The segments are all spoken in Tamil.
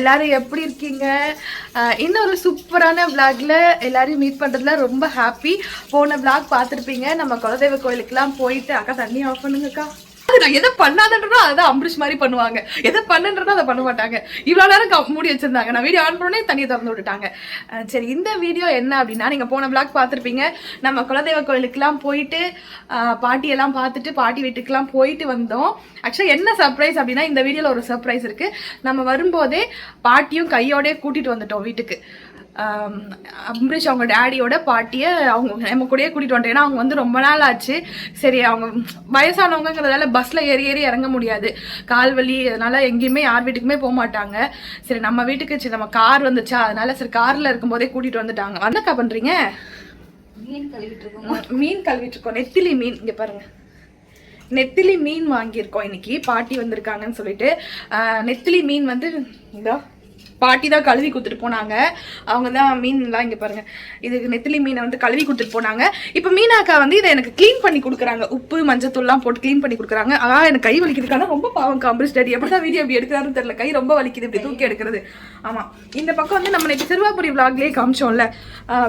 எல்லாரும் எப்படி இருக்கீங்க? இன்னொரு சூப்பரான விளாக்ல எல்லாரையும் மீட் பண்றதுல ரொம்ப ஹாப்பி போன விளாக் பார்த்துருப்பீங்க. நம்ம குலதெய்வ கோயிலுக்குலாம் போயிட்டு அக்கா தண்ணி ஆஃப் பண்ணுங்கக்கா. அது நான் எதை பண்ணாதன்றதோ அதான் அம்பரிஷ் மாதிரி பண்ணுவாங்க. எதை பண்ணுன்றதோ அதை பண்ண மாட்டாங்க. இவ்வளோ நேரம் க- மூடி வச்சிருந்தாங்க. நான் வீடியோ ஆன் பண்ணே தண்ணியை திறந்து விட்டுட்டாங்க. சரி இந்த வீடியோ என்ன அப்படின்னா நீங்கள் போன பிளாக் பார்த்துருப்பீங்க. நம்ம குலதெய்வ கோயிலுக்குலாம் போயிட்டு பாட்டியெல்லாம் பார்த்துட்டு பாட்டி வீட்டுக்கெலாம் போயிட்டு வந்தோம். ஆக்சுவலாக என்ன சர்ப்ரைஸ் அப்படின்னா இந்த வீடியோவில் ஒரு சர்ப்ரைஸ் இருக்குது நம்ம வரும்போதே பாட்டியும் கையோடே கூட்டிகிட்டு வந்துட்டோம் வீட்டுக்கு. அம்பரீஷ் அவங்க டேடியோட பாட்டியை அவங்க நம்ம கூடயே கூட்டிகிட்டு வந்துட்டோம் ஏன்னா அவங்க வந்து ரொம்ப நாள் ஆச்சு சரி அவங்க வயசானவங்கங்கிறதால பஸ்ஸில் ஏறி ஏறி இறங்க முடியாது. கால் வலி அதனால எங்கேயுமே யார் வீட்டுக்குமே போக மாட்டாங்க. சரி நம்ம வீட்டுக்கு சரி நம்ம கார் வந்துச்சா? அதனால சரி காரில் இருக்கும்போதே கூட்டிகிட்டு வந்துட்டாங்க. என்னக்கா பண்ணுறீங்க மீன் கழுவிட்டு இருக்கோம் மீன் கழுவிட்டு இருக்கோம் நெத்திலி மீன் இங்கே பாருங்க. நெத்திலி மீன் வாங்கியிருக்கோம் இன்னைக்கு. பாட்டி வந்திருக்காங்கன்னு சொல்லிட்டு. நெத்திலி மீன் வந்து இதோ பாட்டி தான் கழுவி கொடுத்துட்டு போனாங்க. அவங்க தான் மீன்லாம் இங்கே பாருங்க. இது நெத்திலி மீனை வந்து கழுவி கொடுத்துட்டு போனாங்க. இப்போ மீனாக்கா வந்து இதை எனக்கு க்ளீன் பண்ணி கொடுக்குறாங்க. உப்பு மஞ்சத்தூள்லாம் போட்டு க்ளீன் பண்ணி கொடுக்குறாங்க. ஆ எனக்கு கை வலிக்குதுக்கான ரொம்ப பாவம் காம்பிரிஸ் டேடி எப்படி தான் வீடியோ அப்படி எடுக்கிறாருன்னு தெரியல. கை ரொம்ப வலிக்குது இப்படி தூக்கி எடுக்கிறது. ஆமாம் இந்த பக்கம் வந்து நம்ம நேற்று திருவாபுரி விளாக்லேயே காமிச்சோம்ல.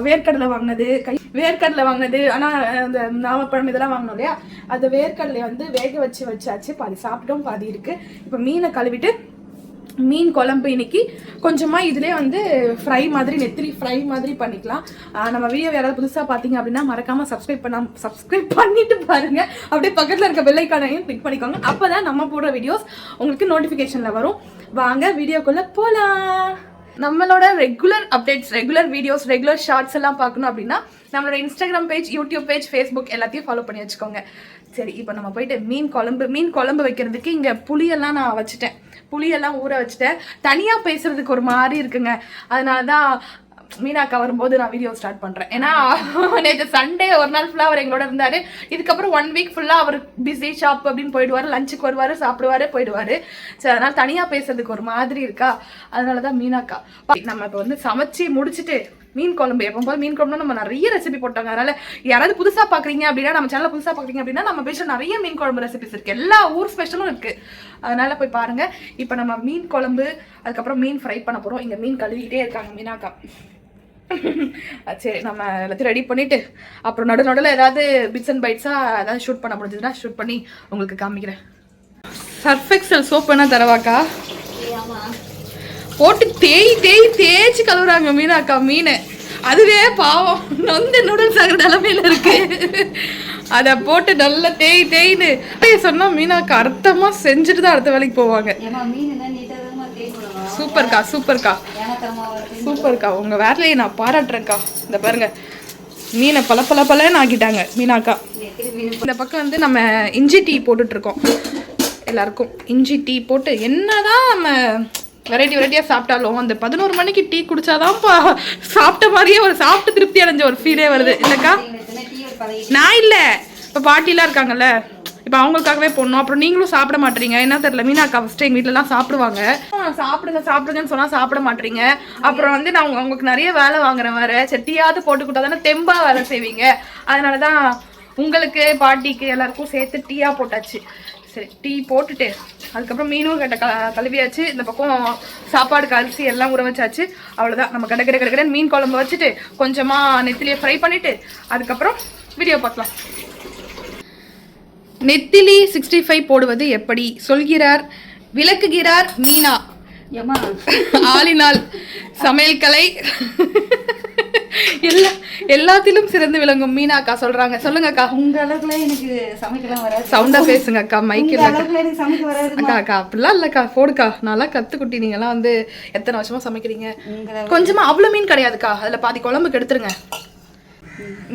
வேர்க்கடலை வாங்கினது. கை வேர்க்கடலை வாங்கினது. ஆனால் அந்த நாவப்பழம் இதெல்லாம் வாங்கினோம் இல்லையா? அந்த வேர்க்கடலை வந்து வேக வச்சு வச்சாச்சு. பாதி சாப்பிட்டோம் பாதி இருக்குது இப்போ மீனை கழுவிட்டு மீன் குழம்பு இன்னைக்கு கொஞ்சமாக இதுலேயே வந்து ஃப்ரை மாதிரி நெத்திரி ஃப்ரை மாதிரி பண்ணிக்கலாம். நம்ம வீடியோ யாராவது புதுசாக பார்த்தீங்க அப்படின்னா மறக்காமல் சப்ஸ்கிரைப் பண்ணாம சப்ஸ்கிரைப் பண்ணிட்டு பாருங்கள் அப்படியே பக்கத்தில் இருக்க பெல்லைக்கானையும் கிளிக் பண்ணிக்கோங்க. அப்போ தான் நம்ம போடுற வீடியோஸ் உங்களுக்கு நோட்டிஃபிகேஷனில் வரும். வாங்க வீடியோக்குள்ளே போகலாம் நம்மளோட regular updates regular videos regular shorts எல்லாம் பார்க்கணும் அப்படின்னா நம்மளோட Instagram page YouTube page Facebook எல்லாத்தையும் ஃபாலோ பண்ணி வச்சுக்கோங்க. சரி இப்போ நம்ம போயிட்டு மீன் குழம்பு மீன் குழம்பு வைக்கிறதுக்கு இங்கே புளியெல்லாம் நான் வச்சுட்டேன். புளியெல்லாம் ஊற வச்சுட்டேன். தனியாக பேசுகிறதுக்கு ஒரு மாதிரி இருக்குங்க. அதனால தான் மீனாக்கா வரும்போது நான் வீடியோ ஸ்டார்ட் பண்ணுறேன் ஏன்னா நேற்று சண்டே ஒரு நாள் ஃபுல்லாக அவர் எங்களோட இருந்தார். இதுக்கப்புறம் ஒன் வீக் ஃபுல்லாக அவர் பிஸி ஷாப் அப்படின்னு போயிடுவார். லஞ்சுக்கு வருவார் சாப்பிடுவாரு போயிடுவார். சரி அதனால் தனியாக பேசுறதுக்கு ஒரு மாதிரி இருக்கா? அதனால தான் மீனாக்கா. நம்ம இப்போ வந்து சமைச்சு முடிச்சுட்டு மீன் குழம்பு. எப்போ போது மீன் குழம்புனா நம்ம நிறைய ரெசிபி போட்டாங்க. அதனால யாராவது புதுசாக பார்க்குறீங்க அப்படின்னா நம்ம சேனல் புதுசாக பார்க்குறீங்க அப்படின்னா நம்ம பேச நிறைய மீன் குழம்பு ரெசிபிஸ் இருக்கு. எல்லா ஊர் ஸ்பெஷலும் இருக்கு. அதனால போய் பாருங்க. இப்போ நம்ம மீன் குழம்பு அதுக்கப்புறம் மீன் ஃப்ரை பண்ண போகிறோம் இங்கே மீன் கழுவிக்கிட்டே இருக்காங்க மீனாக்கா. சரி நம்ம எல்லாத்தையும் ரெடி பண்ணிட்டு அப்புறம் நடு நடுவில் ஏதாவது பிட்ஸ் அண்ட் பைட்ஸாக ஏதாவது ஷூட் பண்ண முடிஞ்சதுன்னா ஷூட் பண்ணி உங்களுக்கு காமிக்கிறேன். சர்ஃபெக்சல் சோப் வேணா தரவாக்கா? போட்டு தேய் தேய் தேய்ச்சி கழுவுறாங்க மீனாக்கா மீனை. அதுவே பாவம். நொந்து நூடுல்ஸ் ஆகிற நிலமையில இருக்கு. அதை போட்டு நல்லா தேய் தேய்னு அப்படியே சொன்னா மீனாக்கா அர்த்தமா செஞ்சுட்டு தான் அடுத்த வேலைக்கு போவாங்க. சூப்பர்க்கா சூப்பர்க்கா. சூப்பர்க்கா. உங்க வேலையை நான் பாராட்டுறேன்க்கா. இந்த பாருங்க. மீனை பல பல பலன்னு ஆக்கிட்டாங்க மீனாக்கா. இந்த பக்கம் வந்து நம்ம இஞ்சி டீ போட்டுட்டு இருக்கோம் எல்லாருக்கும் இஞ்சி டீ போட்டு என்னதான் நம்ம வெரைட்டி வெரைட்டியாக சாப்பிட்டாலும் அந்த பதினோரு மணிக்கு டீ குடிச்சாதான்ப்பா சாப்பிட்ட மாதிரியே ஒரு சாப்பிட்டு திருப்தி அடைஞ்ச ஒரு ஃபீலே வருது. இல்லைக்கா? நான் இல்லை. இப்போ பாட்டிலாம் இருக்காங்கல்ல. இப்போ அவங்களுக்காகவே போடணும். அப்புறம் நீங்களும் சாப்பிட மாட்டீங்க. என்ன தெரியல மீனாக்கா ஃபஸ்ட்டு எங்கள் வீட்டிலலாம் சாப்பிடுவாங்க. சாப்பிடுங்க சாப்பிடுங்கன்னு சொன்னால் சாப்பிட மாட்டீங்க. அப்புறம் வந்து நான் உங்களுக்கு நிறைய வேலை வாங்குறேன் வேறு. செட்டியாவது போட்டு கொடுத்தா தானே தெம்பா வேலை செய்வீங்க. அதனால தான் உங்களுக்கு பாட்டிக்கு எல்லாருக்கும் சேர்த்து டீயாக போட்டாச்சு. சரி டீ போட்டுட்டு அதுக்கப்புறம் மீனும் கட்ட க கழுவியாச்சு. இந்த பக்கம் சாப்பாடுக்கு அரிசி எல்லாம் ஊற வச்சாச்சு. அவ்வளோதான் நம்ம கடை கடை கடை மீன் குழம்பு வச்சுட்டு கொஞ்சமாக நெத்திலியை ஃப்ரை பண்ணிட்டு அதுக்கப்புறம் வீடியோ பார்க்கலாம். நெத்திலி சிக்ஸ்டி ஃபைவ் போடுவது எப்படி? சொல்கிறார் விளக்குகிறார் மீனா. ஆளினால் சமையல் கலை. எல்லா எல்லாத்திலும் சிறந்து விளங்கும் மீனாக்கா சொல்றாங்க. சொல்லுங்க அக்கா உங்க அளவுக்குலாம் எனக்கு சமைக்கலாம் வராது. சவுண்டா பேசுங்க அக்கா மைக்கில் அக்கா அக்கா அப்படிலாம் இல்லக்கா. போடுக்கா. நல்லா கத்துக்குட்டி. நீங்கலாம் வந்து எத்தனை வருஷமா சமைக்கிறீங்க? கொஞ்சமா அவ்வளோ மீன் கிடையாதுக்கா. அதுல பாதி குழம்புக்கு எடுத்துருங்க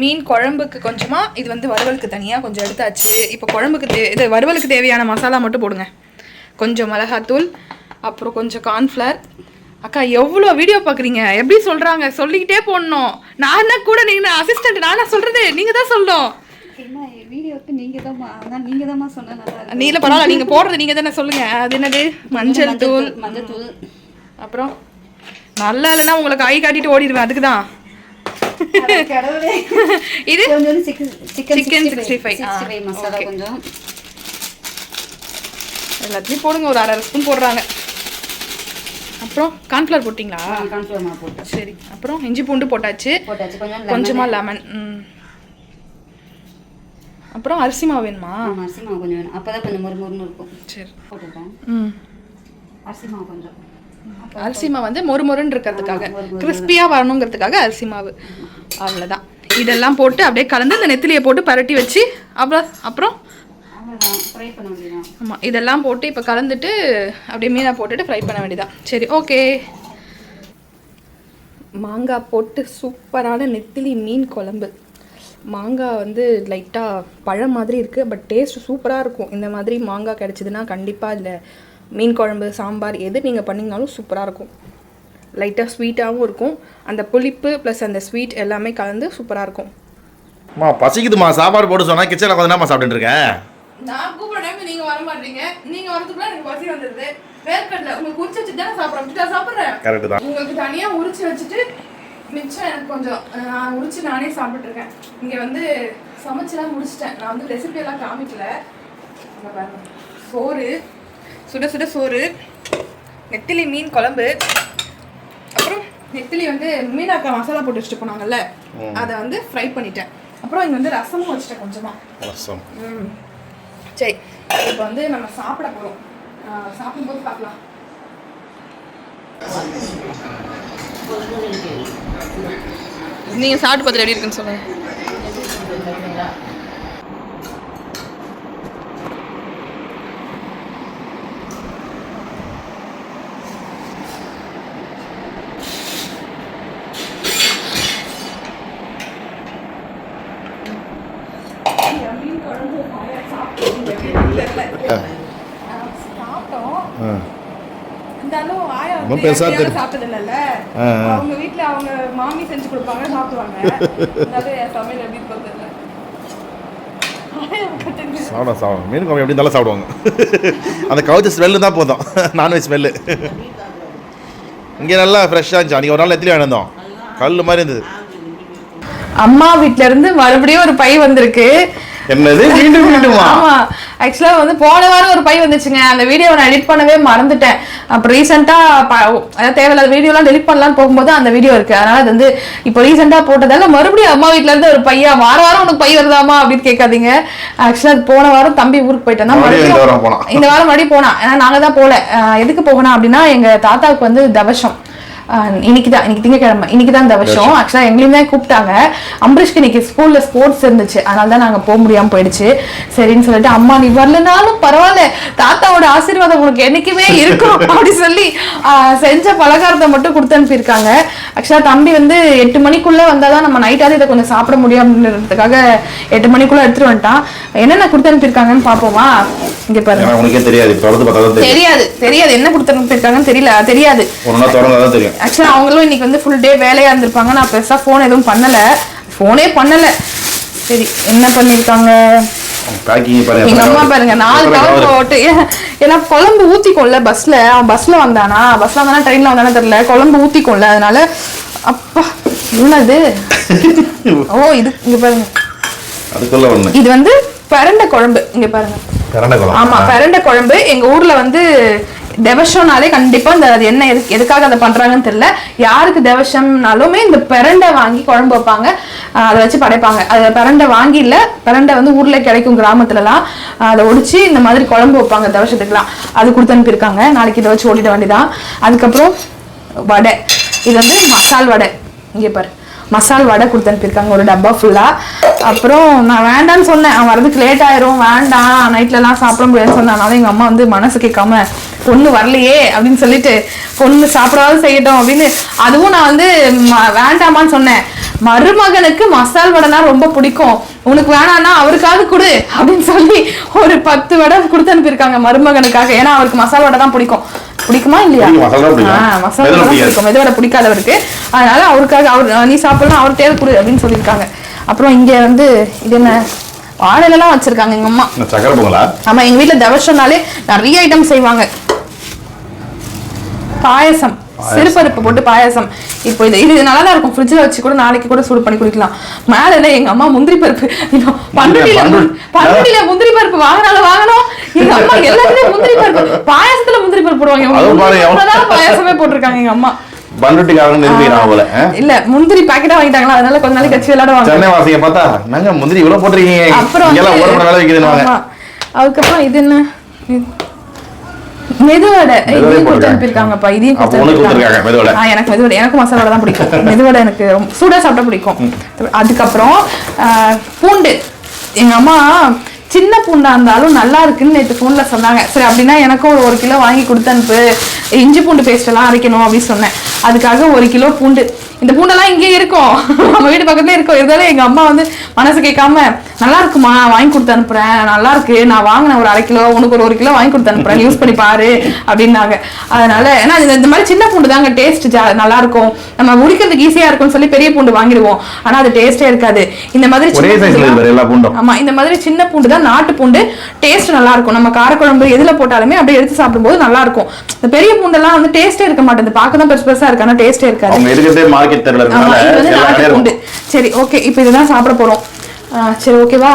மீன் குழம்புக்கு கொஞ்சமா இது வந்து வறுவலுக்கு தனியா கொஞ்சம் எடுத்தாச்சு. இப்போ குழம்புக்கு தே இது வறுவலுக்கு தேவையான மசாலா மட்டும் போடுங்க. கொஞ்சம் மிளகாத்தூள் அப்புறம் கொஞ்சம் கார்ன்ஃப்ளவர் அக்கா எவ்வளோ வீடியோ பார்க்குறீங்க எப்படி சொல்கிறாங்க சொல்லிக்கிட்டே போடணும். நான் கூட நீங்கள் அசிஸ்டன்ட் நானா சொல்கிறது நீங்கள் தான் சொல்லணும். என்ன வீடியோக்கு நீங்க தான் அதான் நீங்க தான் சொன்னா நல்லா இருக்கும். நீல பரவாயில்ல நீங்கள் போடுறது நீங்கள் தானே சொல்லுங்கள் அது என்னது? மஞ்சள் தூள். மஞ்சள் தூள். அப்புறம் நல்லா இல்லைன்னா உங்களுக்கு கை காட்டிட்டு ஓடிடுவேன் அதுக்கு தான் இது? Chicken chicken Chicken sixty 65, five. ஆ, சிக்ஸ்டி ஃபைவ் மசாலா கொஞ்சம். எல்லாத்தையும் போடுங்க ஒரு அரை ஸ்பூன் போடுறாங்க. அப்புறம் கார்ன்ஃப்ளவர் போட்டிங்களா? கான்ஃபிளவர் மாவு போட்டு சரி அப்புறம் இஞ்சி பூண்டு போட்டாச்சு. போட்டாச்சு. கொஞ்சம் கொஞ்சமா லெமன் அப்புறம் அரிசி மாவு வேணுமா? அரிசி மாவு கொஞ்சம் வேணும். அப்போ தான் கொஞ்சம் மொறு மொறுன்னு இருக்கும். சரி. போட்டுட்டேன். ம். அரிசி மாவு கொஞ்சம். அரிசி மாவு வந்து மொறு மொறுன்னு இருக்கிறதுக்காக கிறிஸ்பியாக வரணுங்கிறதுக்காக அரிசி மாவு. அவ்வளோதான் இதெல்லாம் போட்டு அப்படியே கலந்து இந்த நெத்திலியை போட்டு பரட்டி வச்சு அப்புறம் அப்புறம் அவ்வளோதான் ஃப்ரை பண்ண வேண்டியதான் ஆமாம் இதெல்லாம் போட்டு இப்போ கலந்துட்டு அப்படியே மீனை போட்டுட்டு ஃப்ரை பண்ண வேண்டியதான் சரி ஓகே மாங்காய் போட்டு சூப்பரான நெத்திலி மீன் குழம்பு. மாங்காய் வந்து லைட்டாக பழம் மாதிரி இருக்குது பட் டேஸ்ட் சூப்பராக இருக்கும். இந்த மாதிரி மாங்காய் கிடச்சிதுன்னா கண்டிப்பாக இல்லை மீன் குழம்பு சாம்பார் எது நீங்கள் பண்ணிங்கனாலும் சூப்பராக இருக்கும். லைட்டாக ஸ்வீட்டாகவும் இருக்கும். அந்த புளிப்பு ப்ளஸ் அந்த ஸ்வீட் எல்லாமே கலந்து சூப்பராக இருக்கும். அம்மா பசிக்குதுமா? சாப்பாடு போட்டு சொன்னா கிச்சனில் கொஞ்ச நேரமா சாப்பிட்டுட்டு நான் கூப்பிடுறேன் நீங்க வர மாட்டீங்க. நீங்க வரதுக்குள்ள எனக்கு பசி வந்துருது. வேர்க்கடல உங்களுக்கு உரிச்சு வச்சுட்டு தானே சாப்பிட்றேன். சாப்பிட்றேன். கரெக்டு தான். உங்களுக்கு தனியா உரிச்சு வச்சுட்டு மிச்சம் எனக்கு கொஞ்சம் நான் உரிச்சு நானே சாப்பிட்டுருக்கேன். இங்க வந்து சமைச்சுலாம் முடிச்சிட்டேன். நான் வந்து ரெசிபி எல்லாம் காமிக்கல. சோறு. சுட சுட சோறு. நெத்திலி மீன் குழம்பு. அப்புறம் நெத்திலி வந்து மீனாக்கா மசாலா போட்டு வச்சுட்டு போனாங்கல்ல அதை வந்து ஃப்ரை பண்ணிட்டேன். அப்புறம் இங்க வந்து ரசமும் வச்சுட்டேன் கொஞ்சமா. ரசம். ம். சரி இப்போ வந்து நம்ம சாப்பிட போகிறோம் சாப்பிடும்போது பார்க்கலாம். நீங்கள் சாப்பிட்டு பார்த்துட்டு எப்படி இருக்குன்னு சொல்லுங்கள் சாப்பிட்டோம் ஆ. இருந்தாலும் ஆயா ரொம்ப வந்து பெருசா எப்பயாவது தெரி- சாப்பிட்டது இல்லைல்ல ஆ, ஆ. அவங்க வீட்ல அவங்க மாமி செஞ்சு கொடுப்பாங்க சாப்பிடுவாங்க. சமையல் எப்படி. சாப்பிட சாப்பிடும் மீன் குழம்பு எப்படி இருந்தாலும் சாப்பிடுவாங்க. அந்த கவுச்ச ஸ்மெல்லு தான் போதும். நான்வெஜ் ஸ்மெல்லு இங்கே நல்லா ஃப்ரெஷ்ஷாக இருந்துச்சு. அன்றைக்கி ஒரு நாள் எத்திரி வேணும் கல் மாதிரி இருந்தது. அம்மா வீட்ல இருந்து மறுபடியும் ஒரு பை வந்திருக்கு. என்னது? மீண்டும் மீண்டுமா? ஆமா. ஆக்சுவலா வந்து போன வாரம் ஒரு பை வந்துச்சுங்க. அந்த வீடியோவை நான் எடிட் பண்ணவே மறந்துட்டேன். அப்புறம் ரீசெண்டா அதாவது தேவையில்லாத வீடியோலாம் டெலிட் பண்ணலாம்னு போகும்போது அந்த வீடியோ இருக்கு. அதனால அது வந்து இப்போ ரீசெண்டா போட்டதால மறுபடியும் அம்மா வீட்ல இருந்து ஒரு பையா வார வாரம் உனக்கு பை வருதாமா அப்படின்னு கேட்காதீங்க. ஆக்சுவலா போன வாரம் தம்பி ஊருக்கு போயிட்டேன். இந்த வாரம் மறுபடியும் போனா ஏன்னா நாங்க தான் போல. எதுக்கு போகணும் அப்படின்னா எங்க தாத்தாவுக்கு வந்து தவசம் இன்னைக்கு தான் இன்னைக்கு திங்கக்கிழமை இன்னைக்கு தான் தவசம் ஆக்சுவலா எங்களையும் தான் கூப்பிட்டாங்க. அம்பரீஷ்க்கு இன்னைக்கு ஸ்கூல்ல ஸ்போர்ட்ஸ் இருந்துச்சு. அதனால தான் நாங்க போக முடியாம போயிடுச்சு. சரின்னு சொல்லிட்டு அம்மா நீ வரலனாலும் பரவாயில்ல. தாத்தாவோட ஆசீர்வாதம் உனக்கு என்னைக்குமே இருக்கும். அப்படி சொல்லி செஞ்ச பலகாரத்தை மட்டும் கொடுத்து அனுப்பியிருக்காங்க. ஆக்சுவலா தம்பி வந்து எட்டு மணிக்குள்ள வந்தாதான் நம்ம நைட்டாவது இதை கொஞ்சம் சாப்பிட முடியும் அப்படின்றதுக்காக எட்டு மணிக்குள்ள எடுத்துட்டு வந்துட்டான். என்னென்ன கொடுத்து அனுப்பியிருக்காங்கன்னு பாப்போமா இங்க பாருங்க. தெரியாது. தான் தெரியாது தெரியாது. என்ன கொடுத்து அனுப்பியிருக்காங்கன்னு தெரியல. தெரியாது. தான் தெரியும். ஆக்சுவலா அவங்களும் இன்னைக்கு வந்து ஃபுல் டே வேலையா இருந்திருப்பாங்க. நான் பெருசா ஃபோன் எதுவும் பண்ணல. ஃபோனே பண்ணல. சரி என்ன பாருங்க. எங்க அம்மா பாருங்க நாலு கவர்? போட்டு ஏன்னா குழம்பு ஊத்திக்கொள்ள பஸ்ல அவன் பஸ்ல வந்தானா? பஸ்ல வந்தானா ட்ரெயின்ல வந்தானே தெரியல. குழம்பு ஊத்திக்கொள்ள அதனால அப்பா என்னது? ஓ இது இங்க பாருங்க. அதுக்குள்ள இது வந்து பிரண்ட குழம்பு. இங்க பாருங்க. ஆமா பிரண்ட குழம்பு. எங்க ஊர்ல வந்து தெவசம்னாலே கண்டிப்பா இந்த அது என்ன எதுக்கு எதுக்காக அதை பண்றாங்கன்னு தெரியல. யாருக்கு தெவசம்னாலுமே இந்த பிரண்டை வாங்கி குழம்பு வைப்பாங்க. அதை வச்சு படைப்பாங்க. அது பிரண்டை வாங்கி இல்லை பிரண்டை வந்து ஊர்ல கிடைக்கும் கிராமத்துலலாம் அதை ஒடிச்சு இந்த மாதிரி குழம்பு வைப்பாங்க தெவசத்துக்குலாம் அது கொடுத்து அனுப்பியிருக்காங்க. நாளைக்கு இதை வச்சு ஓடிட வேண்டியதான் அதுக்கப்புறம் வடை. இது வந்து மசால் வடை. இங்கே பாரு. மசால் வடை கொடுத்து அனுப்பியிருக்காங்க ஒரு டப்பா ஃபுல்லாக அப்புறம் நான் வேண்டான்னு சொன்னேன். அவன் வரதுக்கு லேட் ஆயிரும். வேண்டாம் நைட்லலாம் சாப்பிட முடியாதுன்னு சொன்னாலும் எங்கள் அம்மா வந்து மனசு கேட்காம பொண்ணு வரலையே அப்படின்னு சொல்லிட்டு பொண்ணு சாப்பிடாவது செய்யட்டும் அப்படின்னு. அதுவும் நான் வந்து ம- வேண்டாமான்னு சொன்னேன். மருமகனுக்கு மசால் வடைனா ரொம்ப பிடிக்கும். உனக்கு வேணாம்னா அவருக்காவது கொடு அப்படின்னு சொல்லி ஒரு பத்து வடை கொடுத்து அனுப்பியிருக்காங்க மருமகனுக்காக. ஏன்னா அவருக்கு மசால் வடை தான் பிடிக்கும். பிடிக்குமா இல்லையா? மசாலா தான். பிடிக்கும். மெதுவடை பிடிக்காதவருக்கு. அதனால அவருக்காக அவர் நீ சாப்பிடலாம் அவர் தேவை கொடு அப்படின்னு சொல்லியிருக்காங்க. அப்புறம் இங்க வந்து இது என்ன? வாழைலாம் வச்சிருக்காங்க எங்க அம்மா. சக்கரை பொங்கலா? ஆமா எங்க வீட்ல தவசம்னாலே நிறைய ஐட்டம் செய்வாங்க. பாயசம். சிறுபருப்பு போட்டு பாயாசம். இப்போ இது இது நல்லா தான் இருக்கும் ஃப்ரிட்ஜில் வச்சு கூட நாளைக்கு கூட சூடு பண்ணி குடிக்கலாம். மேல என்ன எங்க அம்மா முந்திரி பருப்பு? பண்ருட்டியில பண்ருட்டி. பண்ருட்டியில முந்திரி பருப்பு வாங்கினாலும் வாங்கணும். எங்க அம்மா எல்லாத்துலயும் முந்திரி பருப்பு. பாயாசத்துல முந்திரி பருப்பு போடுவாங்க. பாயாசமே போட்டிருக்காங்க எங்க அம்மா? இல்ல முந்திரி பாக்கெட்டா வாங்கிட்டாங்களா? அதனால கொஞ்ச நாளைக்கு வச்சு விளையாடுவாங்க. சென்னை வாசிங்க பார்த்தா நாங்க முந்திரி இவ்வளவு போட்டிருக்கீங்க? அப்புறம். அதுக்கப்புறம் இது என்ன? மெதுவடை. இதையும் கொடுத்து. அனுப்பியிருக்காங்கப்பா இதையும் கொடுத்து எனக்கு மெதுவடை. எனக்கு மசாலா தான் பிடிக்கும். மெதுவடை எனக்கு ரொம்ப சூடா சாப்பிட்டா பிடிக்கும். அதுக்கப்புறம் பூண்டு. எங்க அம்மா சின்ன பூண்டா இருந்தாலும் நல்லா இருக்குன்னு நேற்று ஃபோன்ல சொன்னாங்க. சரி அப்படின்னா எனக்கும் ஒரு ஒரு கிலோ வாங்கி கொடுத்து அனுப்பு. இஞ்சி பூண்டு பேஸ்ட் எல்லாம் அரைக்கணும் அப்படின்னு சொன்னேன். அதுக்காக ஒரு கிலோ பூண்டு. இந்த பூண்டெல்லாம் இங்கே இருக்கும் நம்ம வீட்டு பக்கத்துல இருக்கும் இருந்தாலும் எங்க அம்மா வந்து மனசு கேட்காம நல்லா இருக்குமா? வாங்கி கொடுத்து அனுப்புறேன். நல்லா இருக்கு. நான் வாங்கினேன் ஒரு அரை கிலோ உனக்கு ஒரு ஒரு கிலோ வாங்கி கொடுத்து அனுப்புறேன். யூஸ் பண்ணி பாரு. அப்படின்னாங்க. அதனால ஏன்னா இந்த- மாதிரி சின்ன பூண்டு தாங்க. டேஸ்ட் நல்லா இருக்கும். நம்ம உரிக்கிறதுக்கு ஈஸியா இருக்கும்னு சொல்லி பெரிய பூண்டு வாங்கிடுவோம். ஆனா அது டேஸ்டே இருக்காது. இந்த மாதிரி ஆமா இந்த மாதிரி சின்ன பூண்டு தான் நாட்டு பூண்டு டேஸ்ட் நல்லா இருக்கும் நம்ம காரக்குழம்பு எதுல போட்டாலுமே அப்படியே எடுத்து சாப்பிடும்போது நல்லா இருக்கும் இந்த பெரிய பூண்டெல்லாம் வந்து டேஸ்டே இருக்க மாட்டேங்குது. பார்க்க தான் பெருசு பெருசா இருக்கு. ஆனா டேஸ்டே இருக்காது. இது வந்து நாட்டு பூண்டு. சரி ஓகே இப்போ இதுதான் சாப்பிட போறோம். சரி ஓகேவா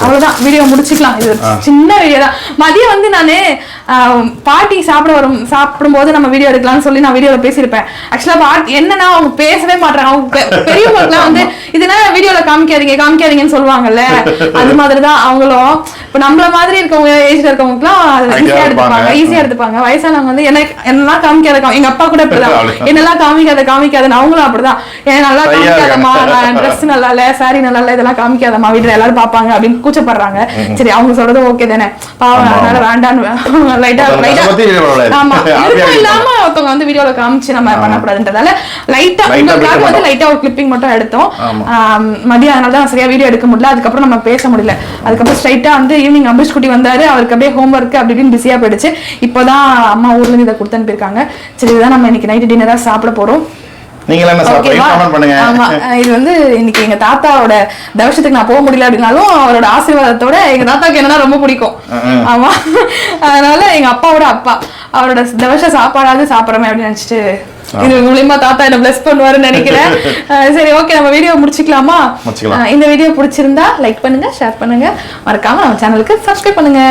அவ்வளவுதான். வீடியோ முடிச்சுக்கலாம். இது சின்ன வீடியோ தான். மதியம் வந்து நானு பாட்டி சாப்பிட வரும் சாப்பிடும்போது நம்ம வீடியோ எடுக்கலாம்னு சொல்லி நான் வீடியோல பேசியிருப்பேன். ஆக்சுவலா பாட்டி என்னன்னா அவங்க பேசவே மாட்டாங்க அவங்க பெரியவங்களுக்குலாம் வந்து காமிக்காதீங்க காமிக்காதீங்கன்னு சொல்லுவாங்கல்ல. அது மாதிரிதான் அவங்களும். இப்ப நம்மள மாதிரி இருக்கவங்க ஏஜ்ல இருக்கவங்களுக்குலாம் ஈஸியா எடுத்துப்பாங்க. ஈஸியா எடுத்துப்பாங்க வயசானவங்க வந்து எனக்கு என்னெல்லாம் காமிக்காத காமி- எங்க அப்பா கூட இப்படிதான் அப்படிதான். என்னெல்லாம் காமிக்காத காமிக்காதன்னு அவங்களும் அப்படிதான் ஏன் நல்லா இருக்காங்க. ட்ரெஸ் நல்லா இல்ல சாரி நல்லா இல்ல இதெல்லாம் காமிக்காதம்மா வீட்டுல எல்லாரும் பாப்பாங்க அப்படின்னு கூச்சப்படுறாங்க சரி அவங்க சொல்றது ஓகே தானே பாவம் அதனால. வேண்டான்னு லைட்டா. ஆமா விருப்பம். இல்லாம ஒருத்தவங்க வந்து வீடியோல காமிச்சு நம்ம பண்ணக்கூடாதுன்றதால லைட்டா உங்களுக்காக வந்து. லைட்டா ஒரு கிளிப்பிங் மட்டும் எடுத்தோம் மதியம் அதனால தான் சரியா வீடியோ எடுக்க முடியல அதுக்கப்புறம் நம்ம பேச முடியல அதுக்கப்புறம் ஸ்ட்ரைட்டா வந்து ஈவினிங் அம்பரிஷ் குட்டி வந்தாரு. அவருக்கு அப்படியே ஹோம் ஒர்க் அப்படி இப்படின்னு போயிடுச்சு. இப்போதான் அம்மா ஊர்ல இருந்து இதை கொடுத்து அனுப்பியிருக்காங்க. சரி இதுதான் நம்ம இன்னைக்கு நைட்டு டின்னரா சாப்பிட அஹ் இது வந்து இன்னைக்கு எங்க தாத்தாவோட தவசத்துக்கு நான் போக முடியல அப்படின்னாலும் அவரோட ஆசீர்வாதத்தோட எங்க தாத்தாக்கு என்னன்னா ரொம்ப பிடிக்கும். ஆமா. அதனால எங்க அப்பாவோட அப்பா. அவரோட தவச சாப்பாடாவது சாப்பிடறமே அப்படின்னு நினைச்சிட்டு இது மூலியமா தாத்தா என்ன பிளஸ் பண்ணுவாருன்னு நினைக்கிறேன். சரி ஓகே நம்ம வீடியோ முடிச்சுக்கலாமா? இந்த வீடியோ பிடிச்சிருந்தா லைக் பண்ணுங்க ஷேர் பண்ணுங்க. மறக்காம நம்ம சேனலுக்கு சப்ஸ்கிரைப் பண்ணுங்க.